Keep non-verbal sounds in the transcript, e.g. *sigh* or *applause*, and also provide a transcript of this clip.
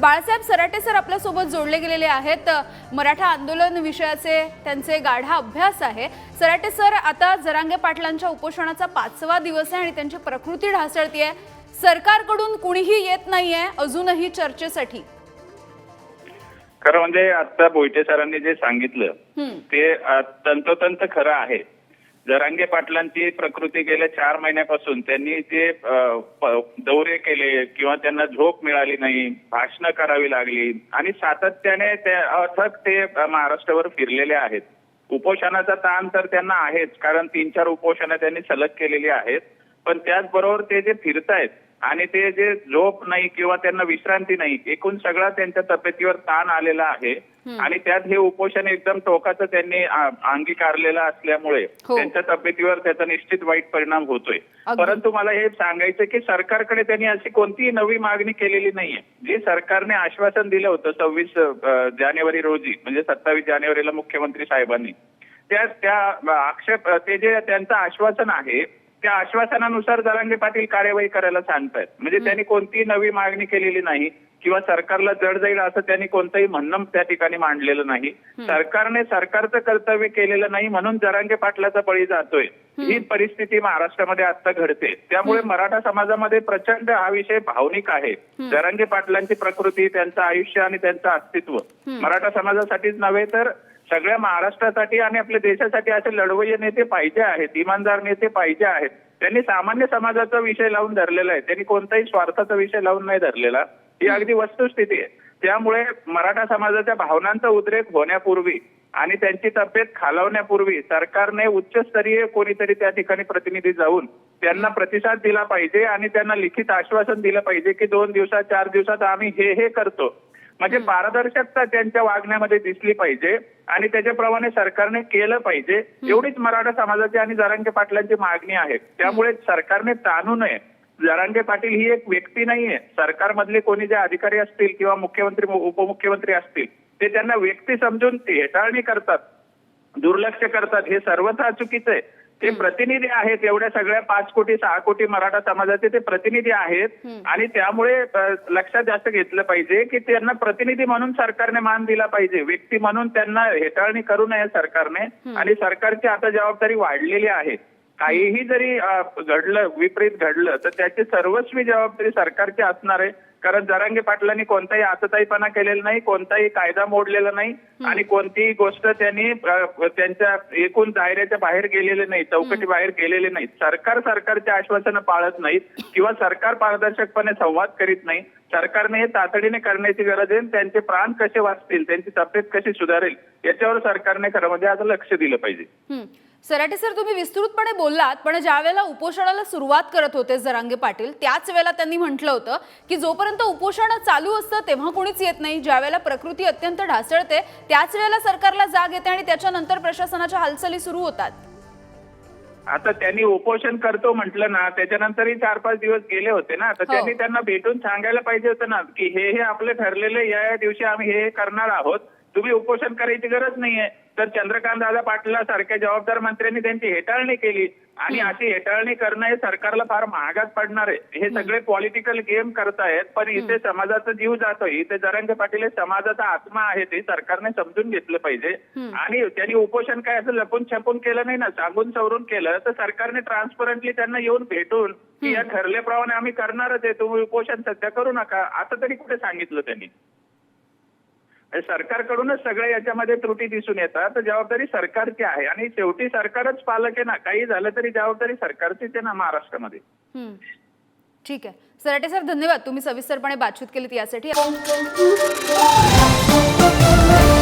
Balasaheb Sarate sir आपल्यासोबत जोडले गेलेले आहेत. मराठा आंदोलन विषयाचे त्यांचे गाढा अभ्यास आहे. सराटे सर आता जरांगे पाटलांच्या उपोषणाचा पाचवा दिवस आहे आणि त्यांची प्रकृती ढासळतीये. सरकारकडून कुणीही येत नाहीये अजूनही चर्चेसाठी. खरं म्हणजे आता बोईटे सरांनी जे सांगितलं. ते तंतोतंत खरं आहे. जरांगे पाटलांची प्रकृती गेल्या चार महिन्यापासून त्यांनी जे दौरे केले किंवा त्यांना झोप मिळाली नाही भाषणं करावी लागली आणि सातत्याने ते अथक ते महाराष्ट्रावर फिरलेले आहेत. उपोषणाचा ताण तर त्यांना आहेच कारण तीन चार उपोषणं त्यांनी सलग केलेली आहेत. पण त्याचबरोबर ते जे फिरतायत आणि ते जे झोप नाही किंवा त्यांना विश्रांती नाही एकूण सगळा त्यांच्या तब्येतीवर ताण आलेला आहे आणि त्यात हे उपोषण एकदम टोकाचं त्यांनी अंगीकारलेलं असल्यामुळे हो. त्यांच्या तब्येतीवर त्याचा निश्चित वाईट परिणाम होतोय. परंतु मला हे सांगायचं की सरकारकडे त्यांनी अशी कोणतीही नवी मागणी केलेली नाहीये जे सरकारने आश्वासन दिलं होतं सव्वीस जानेवारी रोजी म्हणजे सत्तावीस जानेवारीला मुख्यमंत्री साहेबांनी त्या त्या आक्षेप ते जे त्यांचं आश्वासन आहे त्या आश्वासनानुसार जरांगे पाटील कार्यवाही करायला सांगतायत. म्हणजे त्यांनी कोणतीही नवी मागणी केलेली नाही. किंवा सरकारला जड जाईल असं त्यांनी कोणतंही म्हणणं त्या ठिकाणी मांडलेलं नाही. सरकारने सरकारचं कर्तव्य केलेलं नाही म्हणून जरांगे पाटलाचा बळी जातोय. ही परिस्थिती महाराष्ट्रामध्ये आता घडते. त्यामुळे मराठा समाजामध्ये प्रचंड हा विषय भावनिक आहे. जरांगे पाटलांची प्रकृती त्यांचं आयुष्य आणि त्यांचं अस्तित्व. मराठा समाजासाठीच नव्हे तर सगळ्या महाराष्ट्रासाठी आणि आपल्या देशासाठी असे लढवय्ये नेते पाहिजे आहेत इमानदार नेते पाहिजे आहेत. त्यांनी सामान्य समाजाचा विषय लावून धरलेला आहे. त्यांनी कोणताही स्वार्थाचा विषय लावून नाही धरलेला. ही अगदी वस्तुस्थिती आहे. त्यामुळे मराठा समाजाच्या भावनांचा उद्रेक होण्यापूर्वी आणि त्यांची तब्येत खालवण्यापूर्वी सरकारने उच्चस्तरीय कोणीतरी त्या ठिकाणी प्रतिनिधी जाऊन त्यांना प्रतिसाद दिला पाहिजे आणि त्यांना लिखित आश्वासन दिलं पाहिजे की दोन दिवसात चार दिवसात आम्ही हे हे करतो. म्हणजे पारदर्शकता त्यांच्या वागण्यामध्ये दिसली पाहिजे आणि त्याच्याप्रमाणे सरकारने केलं पाहिजे. एवढीच मराठा समाजाची आणि जरांगे पाटलांची मागणी आहे. त्यामुळे सरकारने ताणू नये. जरांगे पाटील ही एक व्यक्ती नाहीये. सरकारमधले कोणी जे अधिकारी असतील किंवा मुख्यमंत्री उपमुख्यमंत्री असतील ते त्यांना व्यक्ती समजून ते हेटाळणी करतात दुर्लक्ष करतात. हे सर्वथा चुकीचं आहे. ते प्रतिनिधी आहेत. एवढ्या सगळ्या पाच कोटी सहा कोटी मराठा समाजाचे ते प्रतिनिधी आहेत. आणि त्यामुळे लक्षात जास्त घेतलं पाहिजे की त्यांना प्रतिनिधी म्हणून सरकारने मान दिला पाहिजे. व्यक्ती म्हणून त्यांना हेटाळणी करू नये सरकारने. आणि सरकारची आता जबाबदारी वाढलेली आहे. काहीही जरी घडलं विपरीत घडलं तर त्याची सर्वस्वी जबाबदारी सरकारची असणार आहे. कारण जरांगे पाटलांनी कोणताही आतताईपणा केलेला नाही कोणताही कायदा मोडलेला नाही आणि कोणतीही गोष्ट त्यांनी त्यांच्या एकूण दायऱ्याच्या बाहेर गेलेले नाही चौकटी बाहेर गेलेले नाहीत सरकार सरकारचे आश्वासनं पाळत नाहीत किंवा सरकार पारदर्शकपणे संवाद करीत नाही. सरकारने हे तातडीने करण्याची गरज आहे त्यांचे प्राण कसे वाचतील त्यांची तब्येत कशी सुधारेल याच्यावर सरकारने खरं म्हणजे आता लक्ष दिलं पाहिजे. सराटे सर तुम्ही विस्तृतपणे बोललात पण ज्या वेळेला उपोषणाला सुरुवात करत होते जरांगे पाटील त्याच वेळेला त्यांनी म्हटलं होतं की जोपर्यंत उपोषण चालू असतं तेव्हा कोणीच येत नाही. ज्या वेळेला प्रकृती अत्यंत ढासळते त्याच वेळेला सरकारला जाग येते आणि त्याच्यानंतर प्रशासनाच्या हालचाली सुरू होतात. आता त्यांनी उपोषण करतो म्हटलं ना त्याच्यानंतरही चार पाच दिवस गेले होते ना तर हो. त्यांनी त्यांना भेटून सांगायला पाहिजे होतं ना की हे हे आपले ठरलेले या या दिवशी आम्ही हे हे करणार आहोत. तुम्ही उपोषण करायची गरज नाहीये. तर चंद्रकांत दादा पाटला सारख्या जबाबदार मंत्र्यांनी त्यांची हेटाळणी केली. आणि अशी हेटाळणी करणं हे सरकारला फार महागात पडणार आहे. हे सगळे पॉलिटिकल गेम करतायत. पण इथे समाजाचा जीव जातोय. इथे जरंगे पाटील हे समाजाचा आत्मा आहे. ते सरकारने समजून घेतलं पाहिजे. आणि त्यांनी उपोषण काय असं लपून छपून केलं नाही ना? सांगून सवरून केलं. तर सरकारने ट्रान्सपरंटली त्यांना येऊन भेटून की या ठरल्याप्रमाणे आम्ही करणारच आहे. तुम्ही उपोषण सध्या करू नका. असं तरी कुठे सांगितलं त्यांनी? सरकारकडूनच सगळ्या याच्यामध्ये त्रुटी दिसून येतात. तर जबाबदारी सरकारची आहे. आणि शेवटी सरकारच पालक आहे ना काही झालं तरी जबाबदारी सरकारचीच आहे ना महाराष्ट्रामध्ये. हं. ठीक आहे. सराटे सर धन्यवाद. तुम्ही सविस्तरपणे बातचीत केलीत यासाठी. *laughs*